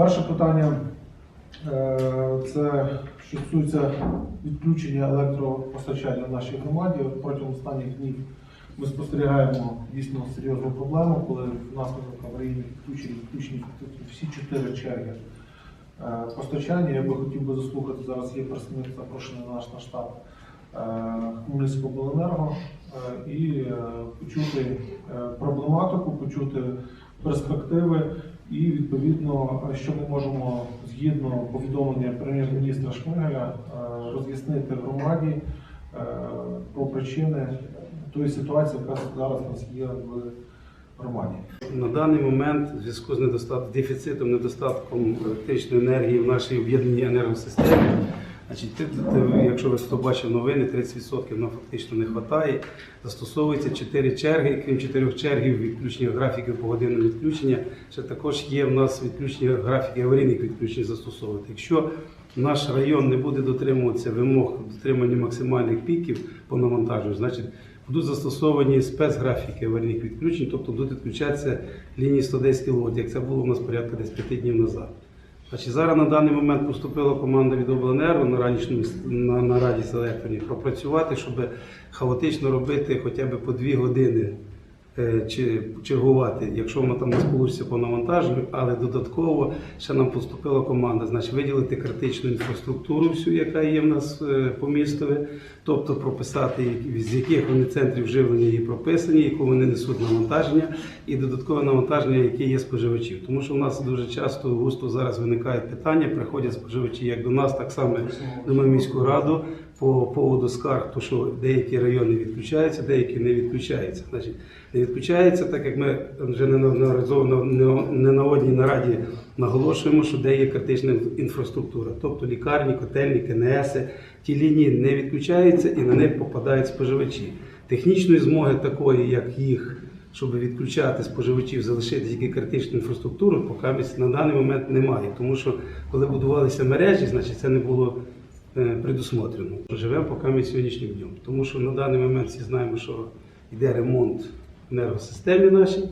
Перше питання е, це що стосується відключення електропостачання в нашій громаді. Протягом останніх днів ми спостерігаємо дійсно серйозну проблему, коли внаслідок аварійних відключень відключені всі чотири черги е, постачання. Я би хотів би заслухати зараз. Є представник запрошений на наш на штаб е, Хмельницького обленерго і почути проблематику, почути перспективи і відповідно, що ми можемо згідно повідомлення прем'єр-міністра Шмигаля е, роз'яснити громаді е, про причини тої ситуації, яка зараз у нас є в громаді. На даний момент, в зв'язку з недостатком дефіцитом, недостатком електричної енергії в нашій об'єднаній енергосистемі, значить, ти- ти- якщо ви хто бачив новини, 30% нам фактично не вистачає. Застосовується 4 черги, крім 4 чергів відключення графіків погодинного відключення, ще також є в нас відключення графіки аварійних відключень застосовувати. Якщо наш район не буде дотримуватися вимог дотримання максимальних піків по навантаженню, значить будуть застосовані спецграфіки аварійних відключень, тобто будуть відключатися лінії 110 кВт, як це було у нас порядка десь 5 днів назад. Значить, зараз на даний момент поступила команда від обленерго на ранішньому на, раді з пропрацювати, щоб хаотично робити хоча б по дві години чи чергувати, якщо воно там не сполучиться по навантаженню, але додатково ще нам поступила команда, значить виділити критичну інфраструктуру, всю, яка є в нас е, по містові, тобто прописати, з яких вони центрів живлення є прописані, яку вони несуть навантаження, і додаткове навантаження, яке є споживачів. Тому що в нас дуже часто густо зараз виникають питання, приходять споживачі як до нас, так само до міську раду по поводу скарг, то що деякі райони відключаються, деякі не відключаються. Значить, відключається, так як ми вже неодноразово не на одній нараді наголошуємо, що де є критична інфраструктура, тобто лікарні, котельні, КНС, ті лінії не відключаються і на них попадають споживачі. Технічної змоги такої, як їх, щоб відключати споживачів, залишити тільки критичну інфраструктуру, поки на даний момент немає. Тому що коли будувалися мережі, значить це не було е, предусмотрено. Живемо поки ми сьогоднішнім днем. Тому що на даний момент всі знаємо, що йде ремонт в енергосистемі нашій,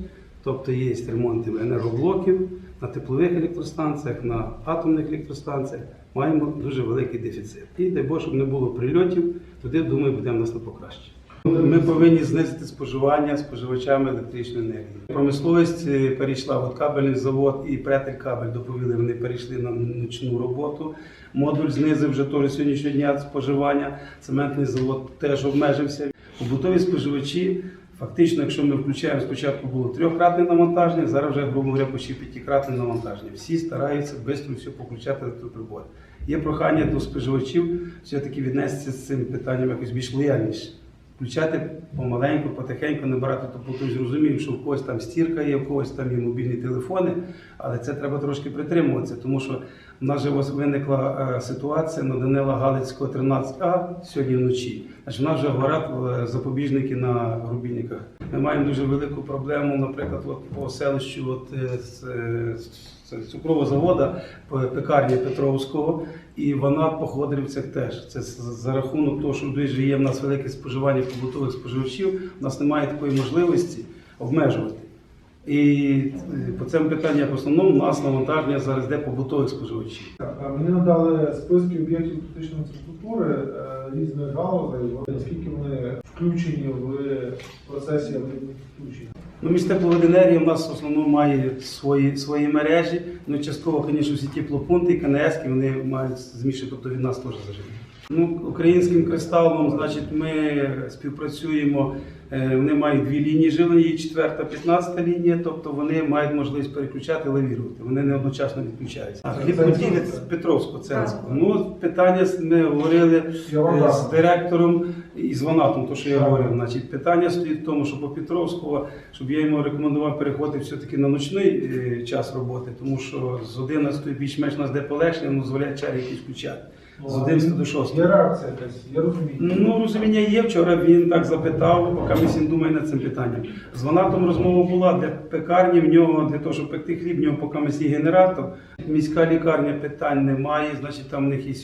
тобто є ремонти енергоблоків на теплових електростанціях, на атомних електростанціях. Маємо дуже великий дефіцит. І дай Бог, щоб не було прильотів, туди, думаю, буде в нас на покраще. Ми повинні знизити споживання споживачами електричної енергії. Промисловість е, перейшла от кабельний завод і претель кабель доповіли. Вони перейшли на нічну роботу. Модуль знизив вже теж сьогоднішнього дня споживання. Цементний завод теж обмежився. Побутові споживачі. Фактично, якщо ми включаємо, спочатку було трьохкратне навантаження, зараз вже, грубо говоря, почти п'ятикратне навантаження. Всі стараються швидко все поключати електроприбори. Є прохання до споживачів все-таки віднестися з цим питанням якось більш лояльніше. Включати помаленьку, потихеньку, не брати тупоту. Зрозуміємо, що в когось там стірка є, в когось там є мобільні телефони, але це треба трошки притримуватися, тому що в нас же виникла е, ситуація на Данила Галицького 13А сьогодні вночі. Значить, в нас вже горять е, запобіжники на рубільниках. Ми маємо дуже велику проблему, наприклад, от по селищу от, е, з, е, з цукрового заводу, п- пекарні Петровського, і вона по теж. Це за рахунок того, що дуже є в нас велике споживання побутових споживачів, у нас немає такої можливості обмежувати. І е, по цьому питанню в основному у нас навантаження зараз йде побутових споживачів. Мені надали списки об'єктів критичної інфраструктури е, різних галузей. Наскільки вони включені в процесі відключень? Ну, між тепловоденергія в нас в основному має свої, свої мережі. Ну, частково, звісно, всі теплопункти КНС, вони мають змішати, тобто від нас теж зажити. Ну, українським кристалом, значить, ми співпрацюємо. е, Вони мають дві лінії живлення, і четверта, п'ятнадцята лінія, тобто вони мають можливість переключати, лавірувати. Вони не одночасно відключаються. А Це хлібоділець це? Петровського Ценського. Ну, питання з- ми говорили е, з директором і з Ванатом, то що я говорив. Значить, питання стоїть в тому, що по Петровського, щоб я йому рекомендував переходити все-таки на ночний е, час роботи, тому що з 11 більш-менш нас де полегшення, дозволяє чари якісь включати. З 11 до 6. Є реакція якась, є розуміння. Ну, розуміння є. Вчора він так запитав, поки він думає над цим питанням. З Ванатом розмова була для пекарні, в нього для того, щоб пекти хліб, в нього поки ми є генератор. Міська лікарня питань немає. Значить, там в них є,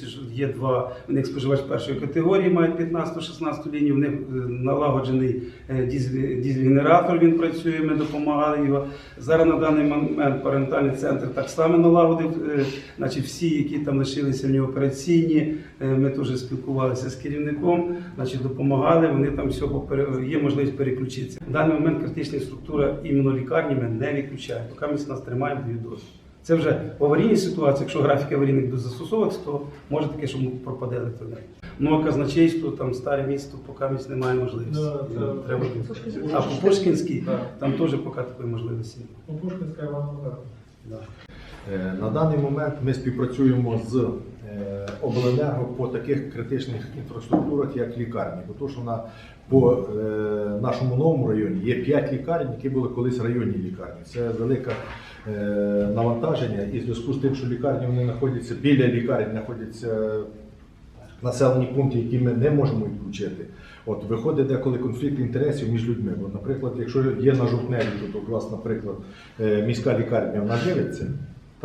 є два, в них споживач першої категорії, мають 15-16 лінію, в них е, налагоджений е, дізель- дізель-генератор, він працює, ми допомагали його. Зараз на даний момент парентальний центр так само налагодив. е, Значить, всі, які там лишилися в нього операційні, е, ми теж спілкувалися з керівником, значить, допомагали, вони там всього є можливість переключитися. В даний момент критична структура іменно лікарні ми не відключаємо, поки ми нас тримаємо дві дози. Це вже в аварійній ситуації, якщо графіки аварійних буде застосовуватися, то може таке, що пропаде електроенергія. Ну а казначейство, там старе місто, поки місць немає можливості. Да, І це- Треба відключити. А по Пушкінській, Да. там теж поки такої можливості немає. Ну, Пушкінська Івана Да. Е, На даний момент ми співпрацюємо з е, обленерго по таких критичних інфраструктурах, як лікарні. Бо то, що на по е, нашому новому районі є 5 лікарень, які були колись районні лікарні. Це велике навантаження, і в зв'язку з тим, що лікарні вони знаходяться біля лікарень, знаходяться населені пункти, які ми не можемо відключити. От виходить деколи конфлікт інтересів між людьми. Бо, наприклад, якщо є на жовтневі, то у вас, наприклад, міська лікарня вона дивиться,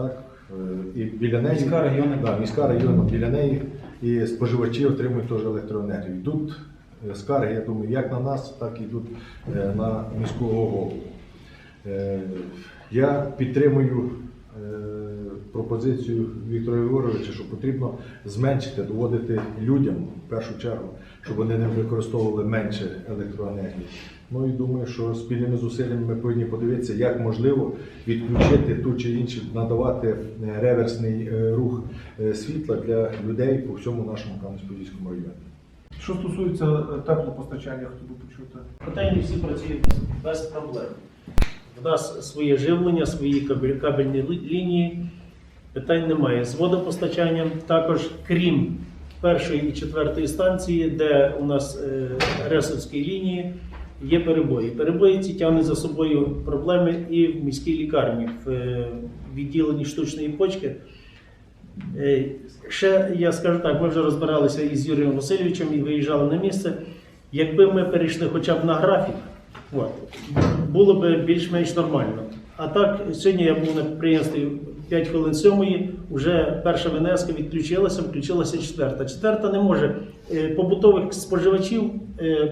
так? Е, І біля неї Міська районна. да, міська районна біля неї і споживачі отримують теж електроенергію. Йдуть е, скарги, я думаю, як на нас, так і йдуть е, на міського голову. Я підтримую пропозицію Віктора Єгоровича, що потрібно зменшити, доводити людям в першу чергу, щоб вони не використовували менше електроенергії. Ну і думаю, що спільними зусиллями ми повинні подивитися, як можливо відключити ту чи іншу, надавати е, реверсний е, рух е, світла для людей по всьому нашому Кам'янець-Подільському районі. Що стосується теплопостачання, хотів би почути. Котельні всі працюють без, проблем. В нас своє живлення, свої кабельні лінії, питань немає. З водопостачанням також, крім першої і четвертої станції, де у нас ресурські лінії, є перебої. Перебої ці тягнуть за собою проблеми і в міській лікарні, в е, відділенні штучної почки. Е, Ще я скажу так, ми вже розбиралися із Юрієм Васильовичем і виїжджали на місце. Якби ми перейшли хоча б на графік, от, було б більш-менш нормально. А так, сьогодні я був на підприємстві 5 хвилин сьомої, вже перша ВНС відключилася, включилася четверта. Четверта не може е, побутових споживачів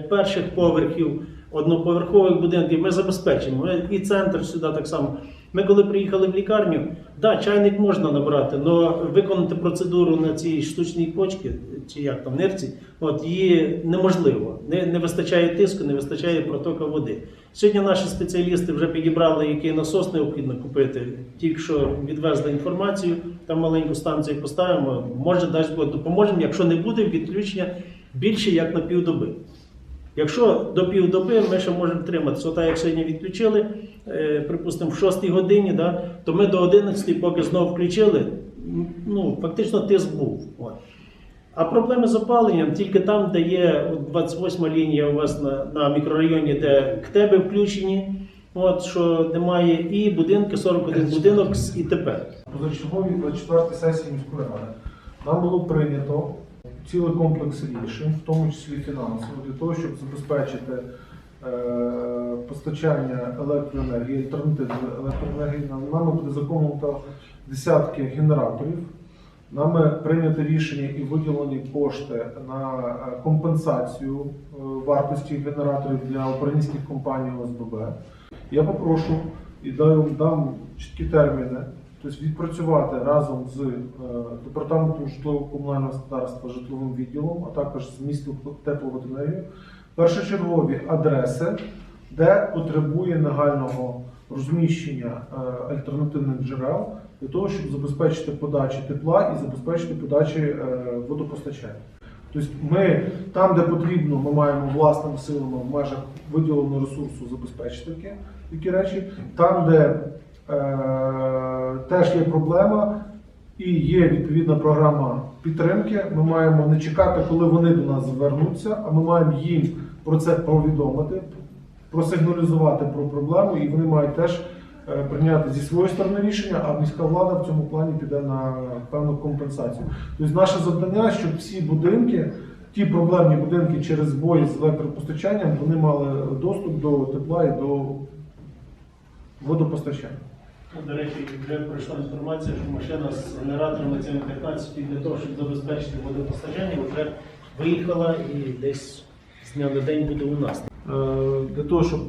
перших поверхів одноповерхових будинків ми забезпечимо. І центр сюди так само. Ми коли приїхали в лікарню, да, чайник можна набрати, але виконати процедуру на цій штучній почці, чи як там нирці, от її неможливо. Не, не вистачає тиску, не вистачає протока води. Сьогодні наші спеціалісти вже підібрали, який насос необхідно купити. Тільки що відвезли інформацію, там маленьку станцію поставимо. Може, дасть допоможемо, якщо не буде відключення більше як на півдоби. Якщо до півдоби ми ще можемо триматися, отак як сьогодні відключили, е, припустимо, в 6 годині, да, то ми до 11, поки знову включили, ну, фактично тиск був. А проблеми з опаленням тільки там, де є от 28 лінія у вас на, на мікрорайоні, де к тебе включені, от, що немає, і будинки, 41 будинок з ІТП. Позачерговій 24 сесії міської ради нам було прийнято цілий комплекс рішень, в тому числі фінансово, для того, щоб забезпечити е, постачання електроенергії, альтернативної електроенергії. Нами буде законуто десятки генераторів. Нами прийнято рішення і виділені кошти на е, компенсацію е, вартості генераторів для українських компаній ОСББ. Я попрошу і дам, дам чіткі терміни, тобто відпрацювати разом з е, департаментом житлово-комунального господарства, житловим відділом, а також з містом тепловоденергії, першочергові адреси, де потребує нагального розміщення е, альтернативних джерел для того, щоб забезпечити подачі тепла і забезпечити подачі е, водопостачання. Тобто ми там, де потрібно, ми маємо власними силами в межах виділеного ресурсу забезпечити такі, такі речі. Там, де теж є проблема і є відповідна програма підтримки, ми маємо не чекати, коли вони до нас звернуться, а ми маємо їм про це повідомити, просигналізувати про проблему, і вони мають теж е, прийняти зі своєї сторони рішення, а міська влада в цьому плані піде на певну компенсацію. Тобто наше завдання, щоб всі будинки, ті проблемні будинки через збої з електропостачанням, вони мали доступ до тепла і до водопостачання. Ну, До речі, вже пройшла інформація, що машина з генераторами цими 15 для того, щоб забезпечити водопостачання, вже виїхала і десь з дня на день буде у нас. Е, для того, щоб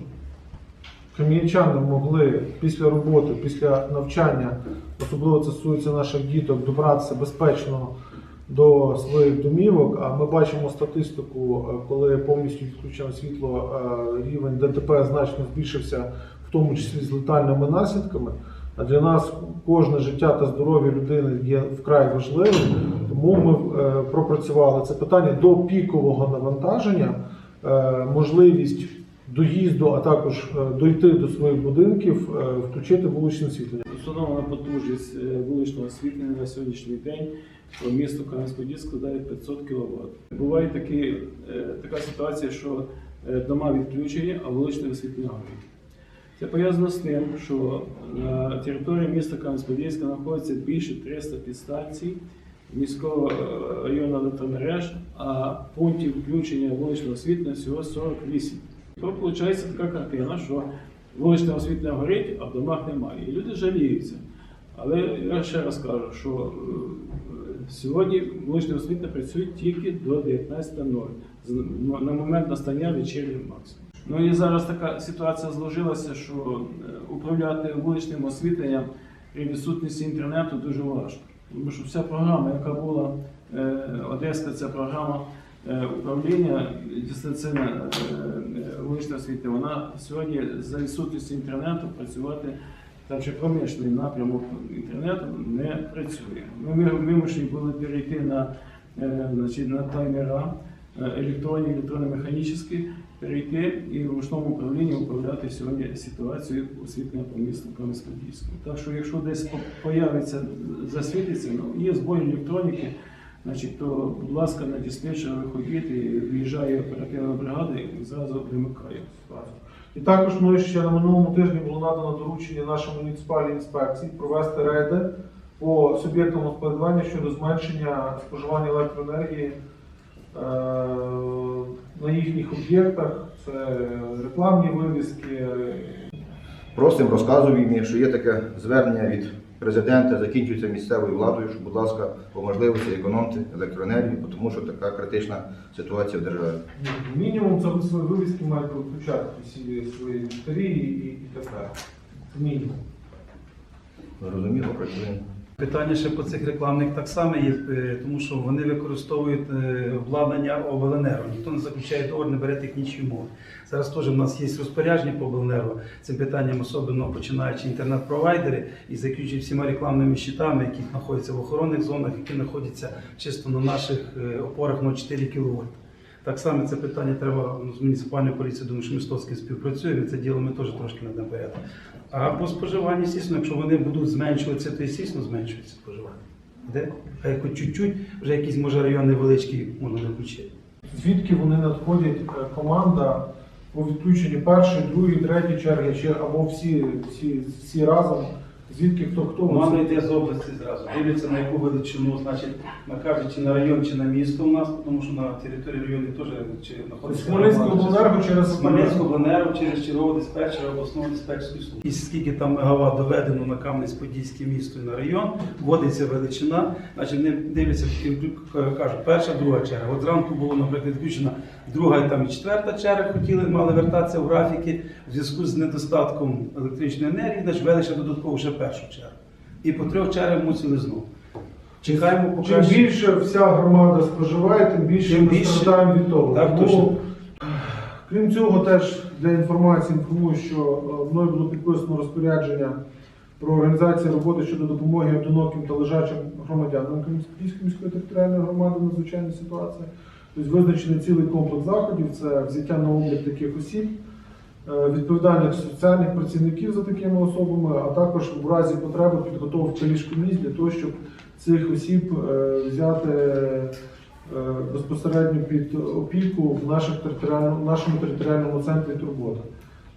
кам'янчани могли після роботи, після навчання, особливо це стосується наших діток, добратися безпечно до своїх домівок. А ми бачимо статистику, е, коли повністю відключено світло, е, рівень ДТП значно збільшився, в тому числі з летальними наслідками. А для нас кожне життя та здоров'я людини є вкрай важливим. Тому ми е, пропрацювали це питання до пікового навантаження, е, можливість доїзду, а також е, дойти до своїх будинків, включити вуличне освітлення. Установлена потужність вуличного освітлення на сьогоднішній день по місту Кам'янськ-Подільськ складає 500 кВт. Буває такі, така ситуація, що дома відключені, а вуличне освітлення. Це пов'язано з тим, що на території міста Кам'янськ-Подільська знаходиться більше 300 підстанцій міського е, району електромереж, а пунктів включення вуличного освітлення всього 48. То виходить така картина, що вуличне освітлення горить, а в домах немає. І люди жаліються. Але я ще раз кажу, що е, сьогодні вуличне освітлення працює тільки до 19.00 на момент настання вечірнього максимуму. Ну і зараз така ситуація зложилася, що е, управляти вуличним освітленням при відсутності інтернету дуже важко. Тому що вся програма, яка була е, Одеська, ця програма е, управління дистанційне е, вуличне освітлення, вона сьогодні за відсутності інтернету працювати там чи проміжний напрямок інтернету не працює. Ми вимушені були перейти на, значить, на таймера електронні, електронно-механічні, перейти і в ручному управлінні управляти сьогодні ситуацію освітлення по місту Кам'янськ-Подільському. Так що якщо десь появиться, засвітиться, ну, є збої електроніки, значить, то, будь ласка, на диспетчера виходіть, і виїжджає оперативна бригада і зразу вимикає. І також ми ще на минулому тижні було надано доручення нашій муніципальній інспекції провести рейди по суб'єктам господарювання щодо зменшення споживання електроенергії е, на їхніх об'єктах. Це рекламні вивіски, Просимо, розказуємо що є таке звернення від президента, закінчується місцевою владою, що, будь ласка, по можливості економте електроенергію, тому що така критична ситуація в державі. мінімум це свої вивіски мають виключати всі свої ліхтарі і, і так далі. Це мінімум. Зрозуміло, працюємо. Питання ще по цих рекламних так само є, е, тому що вони використовують е, обладнання обленерго. Ніхто не заключає договор, не бере технічні умови. Зараз теж в нас є розпорядження по обленерго. Цим питанням особливо починаючи інтернет-провайдери і закінчуючи всіма рекламними щитами, які знаходяться в охоронних зонах, які знаходяться чисто на наших е, опорах 0,4 кВт. Так само це питання треба ну, з муніципальною поліцією, думаю, що Містовський співпрацює, це діло ми теж трошки надамо порядок. А по споживанню, звісно, якщо вони будуть зменшуватися, то і звісно зменшується споживання. Де? Хай хоч чуть-чуть, вже якийсь може район невеличкий можна виключити. Звідки вони надходять е, команда по відключенню першої, другої, третьої черги, чи або всі, всі, всі разом, звідки хто хто Команда йде з області зразу. Дивляться на яку величину, значить, на кажуть, чи на район, чи на місто у нас, тому що на території району теж чи знаходиться. Громада, обленерго через Хмельницького обленерго через чергового диспетчера обласного диспетчерської служби. І скільки там мегаватт доведено на Кам'янець-Подільське місто і на район, вводиться величина, значить вони дивляться, кажуть, перша, друга черга. От зранку було, наприклад, включена друга і там і четверта черга, хотіли, мали вертатися в графіки в зв'язку з недостатком електричної енергії, значить ввели ще додатково ще першу чергу. І по трьох чергах мусили знову. Чекаємо, поки Чим більше вся громада споживає, тим більше Тим ми більше. страдаємо від того. Так, Тому, точно. крім цього, теж для інформації інформую, що е, мною було підписано розпорядження про організацію роботи щодо допомоги одиноким та лежачим громадянам Київської міської територіальної громади в надзвичайній ситуації. Тобто визначений цілий комплекс заходів, це взяття на облік таких осіб, е, відповідальних соціальних працівників за такими особами, а також в разі потреби підготовки ліжкомісць для того, щоб цих осіб е, взяти е, безпосередньо під опіку в наших територіально- в нашому територіальному центрі турбота.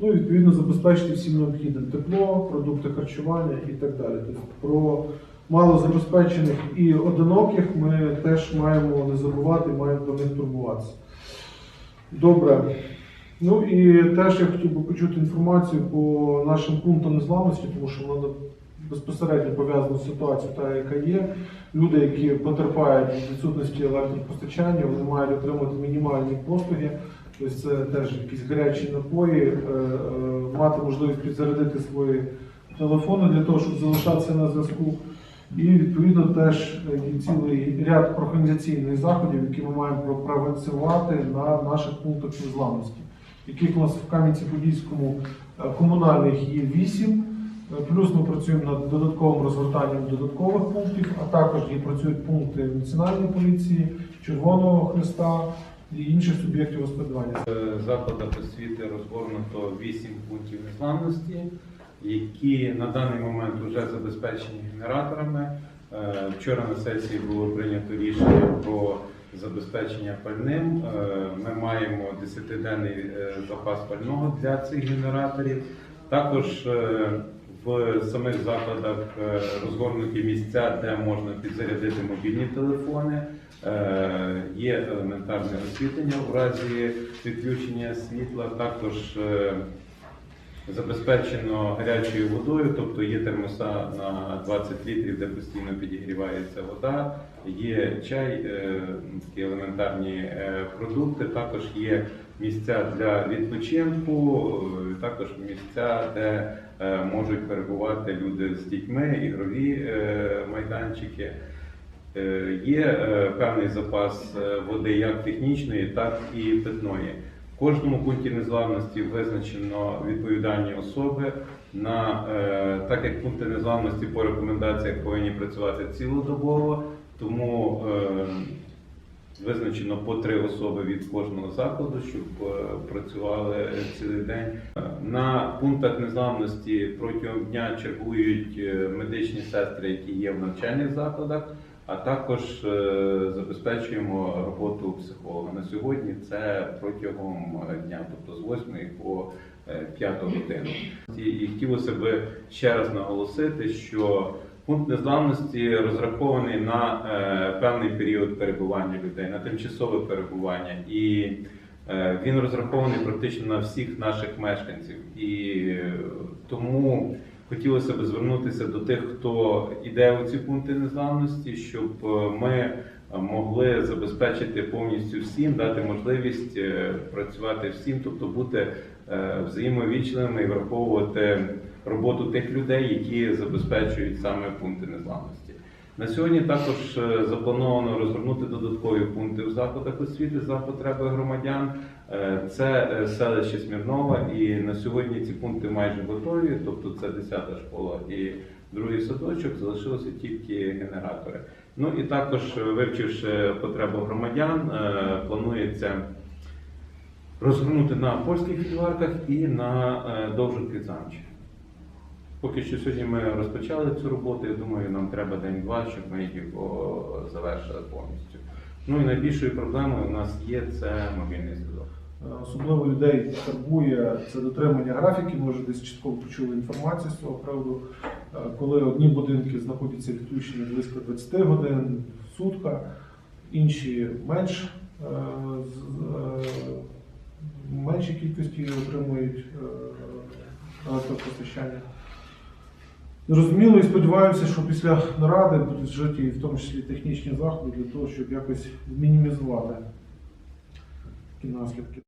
Ну і відповідно забезпечити всім необхідним тепло, продукти харчування і так далі. Тобто про малозабезпечених і одиноких ми теж маємо не забувати, маємо про них турбуватися. Добре. Ну і теж я хотів би почути інформацію по нашим пунктам незламності, тому що вона безпосередньо пов'язана з ситуацією, та яка є. Люди, які потерпають від відсутності електропостачання, вони мають отримати мінімальні послуги. Тобто це теж якісь гарячі напої, е, е, мати можливість підзарядити свої телефони для того, щоб залишатися на зв'язку. І відповідно теж є цілий ряд організаційних заходів, які ми маємо пропрацювати на наших пунктах незламності, яких у нас в Кам'янці-Подільському е, комунальних є вісім. Е, Плюс ми працюємо над додатковим розгортанням додаткових пунктів, а також і працюють пункти Національної поліції, Червоного Христа і інших суб'єктів господарювання. В закладах освіти розгорнуто 8 пунктів незламності, які на даний момент вже забезпечені генераторами. Е, Вчора на сесії було прийнято рішення про забезпечення пальним. Е, Ми маємо 10-денний е, запас пального для цих генераторів. Також в самих закладах розгорнуті місця, де можна підзарядити мобільні телефони. Є елементарне освітлення у разі відключення світла. Також забезпечено гарячою водою, тобто є термоса на 20 літрів, де постійно підігрівається вода, є чай, е, такі елементарні е, продукти. Також є місця для відпочинку, е, також місця, де можуть перебувати люди з дітьми, ігрові майданчики. Є певний запас води як технічної, так і питної. Кожному пункті незламності визначено відповідальні особи. На, е, так як пункти незламності по рекомендаціях повинні працювати цілодобово, тому е, визначено по три особи від кожного закладу, щоб е, працювали цілий день. На пунктах незламності протягом дня чергують е, медичні сестри, які є в навчальних закладах. А також е, забезпечуємо роботу психолога. На сьогодні це протягом е, дня, тобто з 8 по е, 5 годину. І, хотілося б ще раз наголосити, що пункт незламності розрахований на е, певний період перебування людей, на тимчасове перебування. І е, він розрахований практично на всіх наших мешканців. І е, тому хотілося б звернутися до тих, хто йде у ці пункти незламності, щоб е, ми е, могли забезпечити повністю всім, дати можливість е, працювати всім, тобто бути взаємовічними і враховувати роботу тих людей, які забезпечують саме пункти незламності. На сьогодні також е, заплановано розгорнути додаткові пункти в закладах освіти за потреби громадян. Е, Це е, селище Смірнова, і на сьогодні ці пункти майже готові, тобто це 10-та школа і другий садочок, залишилося тільки генератори. Ну і також, вивчивши потребу громадян, планується розгорнути на польських фільварках і на е, Довжик-Підзамчі. Поки що сьогодні ми розпочали цю роботу. Я думаю, нам треба день-два, щоб ми його завершили повністю. Ну і найбільшою проблемою у нас є це мобільний зв'язок. Е, Особливо людей турбує це дотримання графіків. Ми вже десь частково почули інформацію з цього приводу. Е, Коли одні будинки знаходяться відключені близько 20 годин в сутка, інші менш е, меншій кількості отримують електропостачання. Зрозуміло і сподіваюся, що після наради будуть вжиті в тому числі технічні заходи для того, щоб якось мінімізувати такі наслідки.